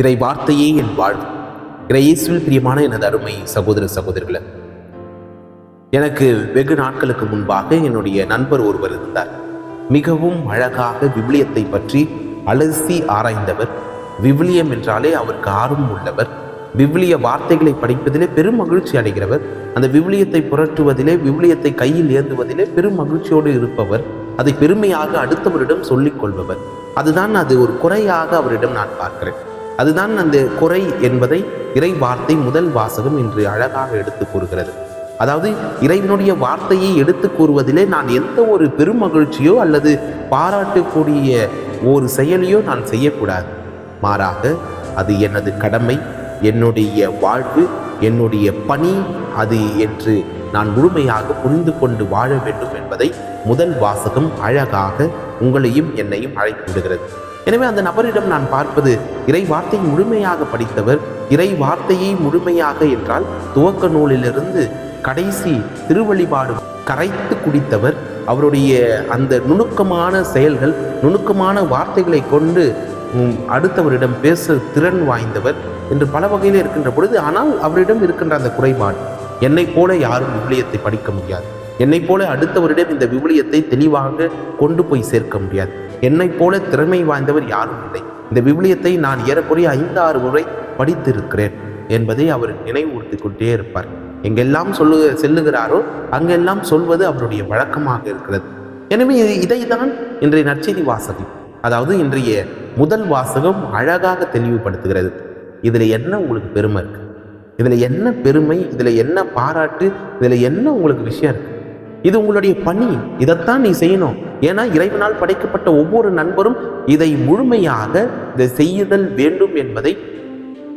இறை வார்த்தையே என் வாழ்வு. இறையேசுவில் பிரியமான எனது அருமை சகோதர சகோதரிகளே எனக்கு வெகு நாட்களுக்கு முன்பாக என்னுடைய நண்பர் ஒருவர் இருந்தார். மிகவும் அழகாக விவிலியத்தை பற்றி அலசி ஆராய்ந்தவர். விவிலியம் என்றாலே அவருக்கு ஆர்வம் உள்ளவர். விவிலிய வார்த்தைகளை படிப்பதிலே பெரும் மகிழ்ச்சி அடைகிறவர். அந்த விவிலியத்தை புரட்டுவதிலே விவிலியத்தை கையில் ஏந்துவதிலே பெரும் மகிழ்ச்சியோடு இருப்பவர். அதை பெருமையாக அடுத்தவரிடம் சொல்லிக் கொள்பவர். அதுதான் அது ஒரு குறையாக அவரிடம் நான் பார்க்கிறேன். அதுதான் அந்த குறை என்பதை இறை வார்த்தை முதல் வாசகம் இன்று அழகாக எடுத்து கூறுகிறது. அதாவது இறைவனுடைய வார்த்தையை எடுத்து கூறுவதிலே நான் எந்த ஒரு பெருமகிழ்ச்சியோ அல்லது பாராட்டக்கூடிய ஒரு செயலையோ நான் செய்யக்கூடாது. மாறாக அது எனது கடமை என்னுடைய வாழ்வு என்னுடைய பணி அது என்று நான் முழுமையாக புரிந்து கொண்டு வாழ வேண்டும் என்பதை முதல் வாசகம் அழகாக உங்களையும் என்னையும் அழைத்து விடுகிறது. எனவே அந்த நபரிடம் நான் பார்ப்பது இறை வார்த்தை முழுமையாக படித்தவர் இறை வார்த்தையை முழுமையாக என்றால் துவக்க நூலிலிருந்து கடைசி திருவழிபாடு கரைத்து குடித்தவர் அவருடைய அந்த நுணுக்கமான செயல்கள் நுணுக்கமான வார்த்தைகளை கொண்டு அடுத்தவரிடம் பேச திறன் வாய்ந்தவர் என்று பல வகையில் இருக்கின்ற பொழுது ஆனால் அவரிடம் இருக்கின்ற அந்த குறைபாடு என்னை போல யாரும் விவிலியத்தை படிக்க முடியாது. என்னை போல அடுத்தவரிடம் இந்த விவிலியத்தை தெளிவாக கொண்டு போய் சேர்க்க முடியாது. என்னைப் போல திறமை வாய்ந்தவர் யாரும் இல்லை. இந்த விவிலியத்தை நான் ஏறக்குறைய ஐந்து ஆறு முறை படித்திருக்கிறேன் என்பதை அவர் நினைவூர்த்தி கொண்டே இருப்பார். எங்கெல்லாம் சொல்லு செல்லுகிறாரோ அங்கெல்லாம் சொல்வது அவருடைய வழக்கமாக இருக்கிறது. எனவே இதை இதைதான் இன்றைய நற்செய்தி வாசகம் அதாவது இன்றைய முதல் வாசகம் அழகாக தெளிவுபடுத்துகிறது. இதில் என்ன உங்களுக்கு பெருமை இருக்கு? இதில் என்ன பெருமை இதில் என்ன பாராட்டு இதில் என்ன உங்களுக்கு விஷயம் இருக்கு? இது உங்களுடைய பணி இதைத்தான் நீ செய்யணும். ஏன்னா இறைவனால் படைக்கப்பட்ட ஒவ்வொரு நண்பரும் இதை முழுமையாக இதை செய்யுதல் வேண்டும் என்பதை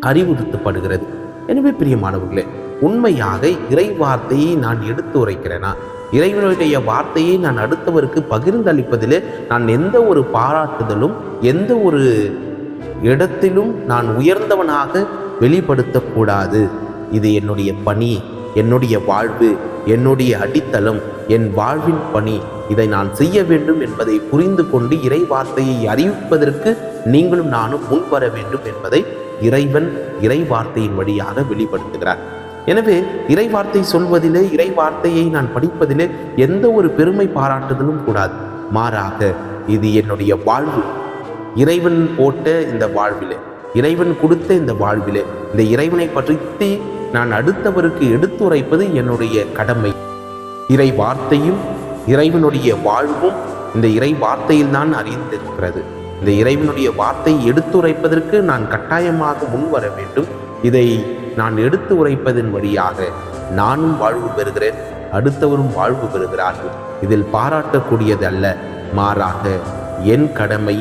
அறிவுறுத்தப்படுகிறது. எனவே பிரியமானவர்களே உண்மையாக இறை வார்த்தையை நான் எடுத்து உரைக்கிறேனா? இறைவனுடைய வார்த்தையை நான் அடுத்தவருக்கு பகிர்ந்தளிப்பதிலே நான் எந்த ஒரு பாராட்டுதலும் எந்த ஒரு இடத்திலும் நான் உயர்ந்தவனாக வெளிப்படுத்தக்கூடாது. இது என்னுடைய பணி என்னுடைய வாழ்வு என்னுடைய அடித்தளம் என் வாழ்வின் பணி இதை நான் செய்ய வேண்டும் என்பதை புரிந்து கொண்டு இறை வார்த்தையை அறிவிப்பதற்கு நீங்களும் நானும் முன்வர வேண்டும் என்பதை இறைவன் இறை வார்த்தையின் வழியாக வெளிப்படுத்துகிறார். எனவே இறை வார்த்தை சொல்வதிலே இறை வார்த்தையை நான் படிப்பதிலே எந்த ஒரு பெருமை பாராட்டுதலும் கூடாது. மாறாக இது என்னுடைய வாழ்வு. இறைவன் போட்ட இந்த வாழ்விலே இறைவன் கொடுத்த இந்த வாழ்விலே இந்த இறைவனை பற்றி நான் அடுத்தவருக்கு எடுத்துரைப்பது என்னுடைய கடமை. இறை வார்த்தையும் இறைவனுடைய வாழ்வும் இந்த இறை வார்த்தையில் தான் அறிந்திருக்கிறது. இந்த இறைவனுடைய வார்த்தை எடுத்துரைப்பதற்கு நான் கட்டாயமாக முன்வர வேண்டும். இதை நான் எடுத்து உரைப்பதன் வழியாக நானும் வாழ்வு பெறுகிறேன் அடுத்தவரும் வாழ்வு பெறுகிறார்கள். இதில் பாராட்டக்கூடியது அல்ல மாறாக என் கடமை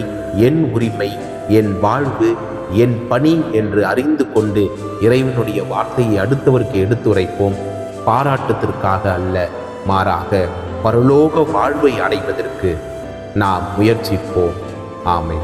என் உரிமை என் வாழ்வு என் பணி என்று அறிந்து கொண்டு இறைவனுடைய வார்த்தையை அடுத்தவருக்கு எடுத்துரைப்போம் பாராட்டத்திற்காக அல்ல மாறாக பரலோக வாழ்வை அடைவதற்கு நாம் முயற்சிப்போம். ஆமை